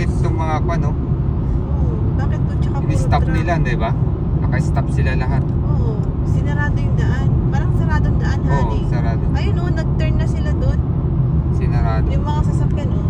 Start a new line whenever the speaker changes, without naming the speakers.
safe itong mga kwan, no? Bakit po? Tsaka puro Ini-stop nila, di ba? Naka-stop sila lahat.
Oo. Sinarado yung daan. Parang sarado ang daan,
Oo,
honey.
sarado.
Ayun, oh, nag-turn na sila doon.
Sinarado.
Yung mga sasakyan, oh.